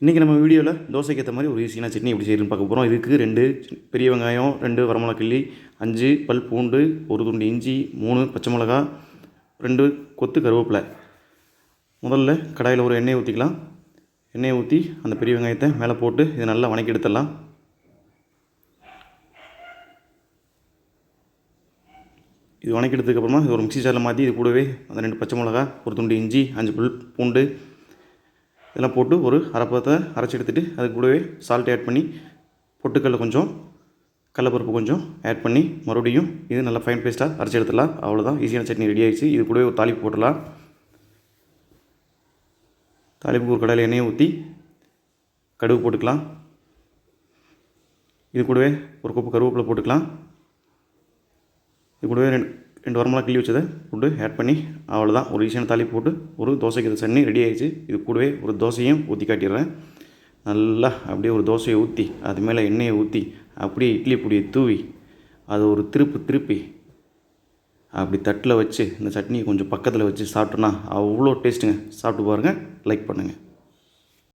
இன்றைக்கி நம்ம வீடியோவில் தோசைக்கு ஏற்ற மாதிரி ஒரு ஈஸியான சட்னி எப்படி செய்யணும்னு பார்க்க போகிறோம் இதுக்கு ரெண்டு பெரிய வெங்காயம் ரெண்டு வரமிளக்கிள்ளி அஞ்சு பல் பூண்டு ஒரு துண்டு இஞ்சி மூணு பச்சை மிளகா ரெண்டு கொத்து கருவேப்பிலை. முதல்ல கடாயில் ஒரு எண்ணெய் ஊற்றிக்கலாம் எண்ணெயை ஊற்றி அந்த பெரிய வெங்காயத்தை மேலே போட்டு இதை நல்லா வணக்கி எடுத்துடலாம். இது வணக்கி எடுத்ததுக்கப்புறமா இது ஒரு மிக்ஸி ஜாரில் மாற்றி இது கூடவே அந்த ரெண்டு பச்சை மிளகா ஒரு துண்டு இஞ்சி அஞ்சு புல் பூண்டு இதெல்லாம் போட்டு ஒரு அரைப்பத்தை அரைச்சி எடுத்துகிட்டு அது கூடவே சால்ட் ஆட் பண்ணி பொட்டுக்கல்ல கொஞ்சம் கடலப்பருப்பு கொஞ்சம் ஆட் பண்ணி மறுபடியும் இது நல்லா ஃபைன் பேஸ்ட்டாக அரைச்சி எடுத்துடலாம். அவ்வளோதான் ஈஸியான சட்னி ரெடி ஆகிடுச்சு இது கூடவே ஒரு தாளிப்பு போட்டுடலாம். தாளிப்புக்கு ஒரு கடையில் எண்ணெயை ஊற்றி கடுகு போட்டுக்கலாம். இது கூடவே ஒரு கப்பு கருவேப்பிலை போட்டுக்கலாம். இது கூடவே ரெண்டு ரெண்டு வரமெல்லாம் கிள்ளி வச்சதை போட்டு ஆட் பண்ணி அவ்வளோதான் ஒரு ஈஸியான தாலி போட்டு ஒரு தோசைக்கு இது சட்னி ரெடி ஆகிடுச்சு இது கூடவே ஒரு தோசையும் ஊற்றி காட்டிடுறேன். நல்லா அப்படியே ஒரு தோசையை ஊற்றி அது மேலே எண்ணெயை ஊற்றி அப்படியே இட்லி பொடியை தூவி அது ஒரு திருப்பு திருப்பி அப்படி தட்டில் வச்சு இந்த சட்னியை கொஞ்சம் பக்கத்தில் வச்சு சாப்பிட்டோன்னா அவ்வளோ டேஸ்ட்டுங்க சாப்பிட்டு பாருங்கள் லைக் பண்ணுங்கள்